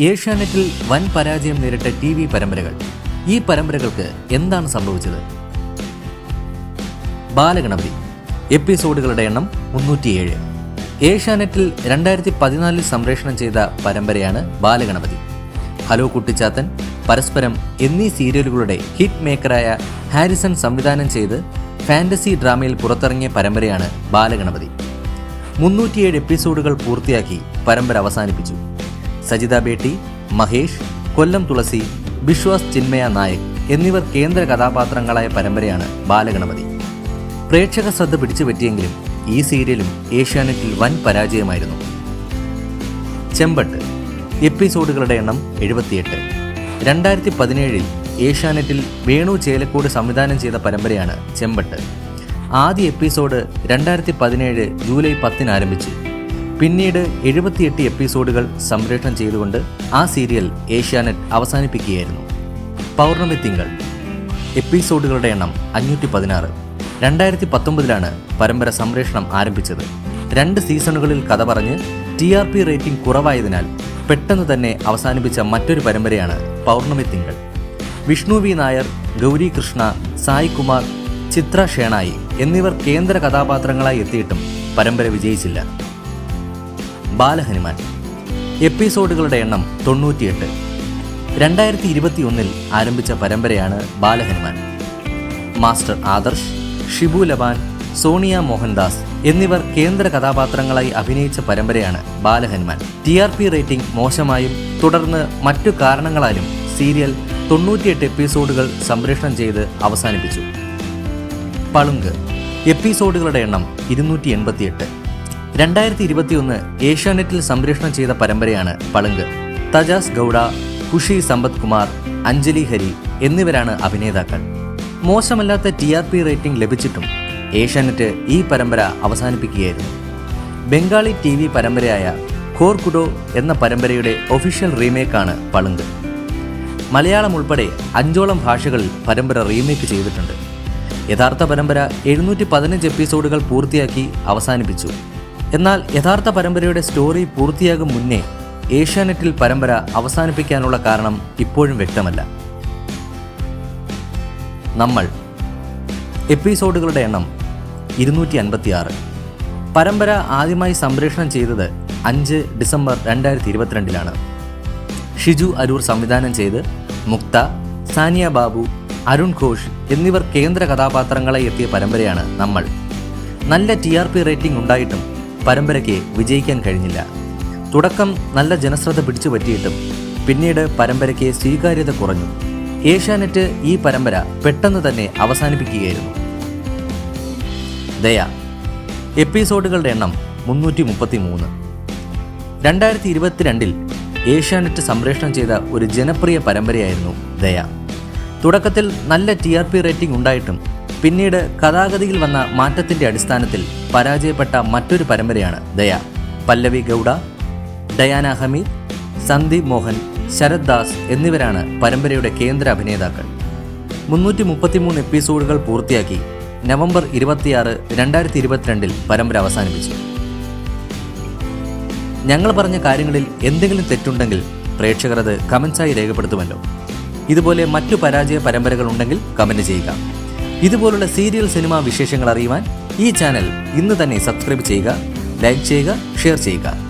ഏഷ്യാനെറ്റിൽ വൻ പരാജയം നേരിട്ട ടി വി പരമ്പരകൾ. ഈ പരമ്പരകൾക്ക് എന്താണ് സംഭവിച്ചത്? ബാലഗണപതി എപ്പിസോഡുകളുടെ എണ്ണം മുന്നൂറ്റിയേഴ്. ഏഷ്യാനെറ്റിൽ രണ്ടായിരത്തി പതിനാലിൽ സംപ്രേഷണം ചെയ്ത പരമ്പരയാണ് ബാലഗണപതി. ഹലോ കുട്ടിച്ചാത്തൻ പരസ്പരം എന്നീ സീരിയലുകളുടെ ഹിറ്റ് മേക്കറായ ഹാരിസൺ സംവിധാനം ചെയ്ത് ഫാന്റസി ഡ്രാമയിൽ പുറത്തിറങ്ങിയ പരമ്പരയാണ് ബാലഗണപതി. മുന്നൂറ്റിയേഴ് എപ്പിസോഡുകൾ പൂർത്തിയാക്കി പരമ്പര അവസാനിപ്പിച്ചു. സജിത ബേട്ടി മഹേഷ് കൊല്ലം തുളസി ബിശ്വാസ് ചിന്മയ നായക് എന്നിവർ കേന്ദ്ര കഥാപാത്രങ്ങളായ പരമ്പരയാണ് ബാലഗണപതി. പ്രേക്ഷക ശ്രദ്ധ പിടിച്ചു പറ്റിയെങ്കിലും ഈ സീരിയലും ഏഷ്യാനെറ്റിൽ വൻ പരാജയമായിരുന്നു. ചെമ്പട്ട് എപ്പിസോഡുകളുടെ എണ്ണം എഴുപത്തിയെട്ട്. രണ്ടായിരത്തി പതിനേഴിൽ ഏഷ്യാനെറ്റിൽ വേണു ചേലക്കോട് സംവിധാനം ചെയ്ത പരമ്പരയാണ് ചെമ്പട്ട്. ആദ്യ എപ്പിസോഡ് രണ്ടായിരത്തി പതിനേഴ് ജൂലൈ പത്തിന് ആരംഭിച്ചു പിന്നീട് എഴുപത്തിയെട്ട് എപ്പിസോഡുകൾ സംപ്രേഷണം ചെയ്തുകൊണ്ട് ആ സീരിയൽ ഏഷ്യാനെറ്റ് അവസാനിപ്പിക്കുകയായിരുന്നു. പൗർണമി തിങ്കൾ. എപ്പിസോഡുകളുടെ എണ്ണം അഞ്ഞൂറ്റി പതിനാറ് രണ്ടായിരത്തി പത്തൊമ്പതിലാണ് പരമ്പര സംപ്രേഷണം ആരംഭിച്ചത്. രണ്ട് സീസണുകളിൽ കഥ പറഞ്ഞ് ടി ആർ പി റേറ്റിംഗ് കുറവായതിനാൽ പെട്ടെന്ന് തന്നെ അവസാനിപ്പിച്ച മറ്റൊരു പരമ്പരയാണ് പൗർണമി തിങ്കൾ. വിഷ്ണു വി നായർ ഗൗരി കൃഷ്ണ സായി കുമാർ ചിത്ര ഷേണായി എന്നിവർ കേന്ദ്ര കഥാപാത്രങ്ങളായി എത്തിയിട്ടും പരമ്പര വിജയിച്ചില്ല. ബാലഹനുമാൻ. എപ്പിസോഡുകളുടെ എണ്ണം തൊണ്ണൂറ്റിയെട്ട്. രണ്ടായിരത്തി ഇരുപത്തിയൊന്നിൽ ആരംഭിച്ച പരമ്പരയാണ് ബാലഹനുമാൻ. മാസ്റ്റർ ആദർശ് ഷിബു ലബാൻ സോണിയ മോഹൻദാസ് എന്നിവർ കേന്ദ്ര കഥാപാത്രങ്ങളായി അഭിനയിച്ച പരമ്പരയാണ് Balahanuman. T R P rating മോശമായും തുടർന്ന് മറ്റു കാരണങ്ങളാലും സീരിയൽ തൊണ്ണൂറ്റിയെട്ട് എപ്പിസോഡുകൾ സംപ്രേഷണം ചെയ്ത് അവസാനിപ്പിച്ചു. പളുങ്ക്. എപ്പിസോഡുകളുടെ എണ്ണം ഇരുന്നൂറ്റി എൺപത്തിയെട്ട് രണ്ടായിരത്തി ഇരുപത്തിയൊന്ന് ഏഷ്യാനെറ്റിൽ സംപ്രേഷണം ചെയ്ത പരമ്പരയാണ് പളുങ്ക്. തജാസ് ഗൗഡ ഖുഷി സമ്പത് കുമാർ അഞ്ജലി ഹരി എന്നിവരാണ് അഭിനേതാക്കൾ. മോശമല്ലാത്ത ടി ആർ പി റേറ്റിംഗ് ലഭിച്ചിട്ടും ഏഷ്യാനെറ്റ് ഈ പരമ്പര അവസാനിപ്പിക്കുകയായിരുന്നു. ബംഗാളി ടി വി പരമ്പരയായ കോർകുഡോ എന്ന പരമ്പരയുടെ ഒഫീഷ്യൽ റീമേക്കാണ് പളുങ്ക്. മലയാളം ഉൾപ്പെടെ അഞ്ചോളം ഭാഷകളിൽ പരമ്പര റീമേക്ക് ചെയ്തിട്ടുണ്ട്. യഥാർത്ഥ പരമ്പര എഴുന്നൂറ്റി പതിനഞ്ച് എപ്പിസോഡുകൾ പൂർത്തിയാക്കി അവസാനിപ്പിച്ചു. എന്നാൽ യഥാർത്ഥ പരമ്പരയുടെ സ്റ്റോറി പൂർത്തിയാകും മുന്നേ ഏഷ്യാനെറ്റിൽ പരമ്പര അവസാനിപ്പിക്കാനുള്ള കാരണം ഇപ്പോഴും വ്യക്തമല്ല. നമ്മൾ എപ്പിസോഡുകളുടെ എണ്ണം ഇരുന്നൂറ്റി അൻപത്തിയാറ് പരമ്പര ആദ്യമായി സംപ്രേഷണം ചെയ്തത് അഞ്ച് ഡിസംബർ രണ്ടായിരത്തി ഇരുപത്തിരണ്ടിലാണ് ഷിജു അരൂർ സംവിധാനം ചെയ്ത് മുക്ത സാനിയ ബാബു അരുൺ ഘോഷ് എന്നിവർ കേന്ദ്ര കഥാപാത്രങ്ങളായി എത്തിയ പരമ്പരയാണ് നമ്മൾ. നല്ല ടി ആർ പി റേറ്റിംഗ് ഉണ്ടായിട്ടും പരമ്പരയ്ക്ക് വിജയിക്കാൻ കഴിഞ്ഞില്ല. തുടക്കം നല്ല ജനശ്രദ്ധ പിടിച്ചു പറ്റിയിട്ടും പിന്നീട് പരമ്പരയ്ക്ക് സ്വീകാര്യത കുറഞ്ഞു. ഏഷ്യാനെറ്റ് ഈ പരമ്പര പെട്ടെന്ന് തന്നെ അവസാനിപ്പിക്കുകയായിരുന്നു. ദയ എപ്പിസോഡുകളുടെ എണ്ണം മുന്നൂറ്റി മുപ്പത്തി മൂന്ന് രണ്ടായിരത്തി ഇരുപത്തിരണ്ടിൽ ഏഷ്യാനെറ്റ് സംപ്രേഷണം ചെയ്ത ഒരു ജനപ്രിയ പരമ്പരയായിരുന്നു ദയ. തുടക്കത്തിൽ നല്ല ടി ആർ പി റേറ്റിംഗ് ഉണ്ടായിട്ടും പിന്നീട് കഥാഗതിയിൽ വന്ന മാറ്റത്തിന്റെ അടിസ്ഥാനത്തിൽ പരാജയപ്പെട്ട മറ്റൊരു പരമ്പരയാണ് ദയ. പല്ലവി ഗൗഡ ഡയാന ഹമീദ് സന്ദീപ് മോഹൻ ശരത് ദാസ് എന്നിവരാണ് പരമ്പരയുടെ കേന്ദ്ര അഭിനേതാക്കൾ. മുന്നൂറ്റി മുപ്പത്തിമൂന്ന് എപ്പിസോഡുകൾ പൂർത്തിയാക്കി നവംബർ ഇരുപത്തിയാറ് രണ്ടായിരത്തി ഇരുപത്തിരണ്ടിൽ പരമ്പര അവസാനിപ്പിച്ചു. ഞങ്ങൾ പറഞ്ഞ കാര്യങ്ങളിൽ എന്തെങ്കിലും തെറ്റുണ്ടെങ്കിൽ പ്രേക്ഷകർ അത് കമൻസായി രേഖപ്പെടുത്തുമല്ലോ. ഇതുപോലെ മറ്റു പരാജയ പരമ്പരകൾ ഉണ്ടെങ്കിൽ കമന്റ് ചെയ്യുക. ഇതുപോലുള്ള സീരിയൽ സിനിമ വിശേഷങ്ങൾ അറിയുവാൻ ഈ ചാനൽ ഇന്ന് തന്നെ സബ്സ്ക്രൈബ് ചെയ്യുക ലൈക്ക് ചെയ്യുക ഷെയർ ചെയ്യുക.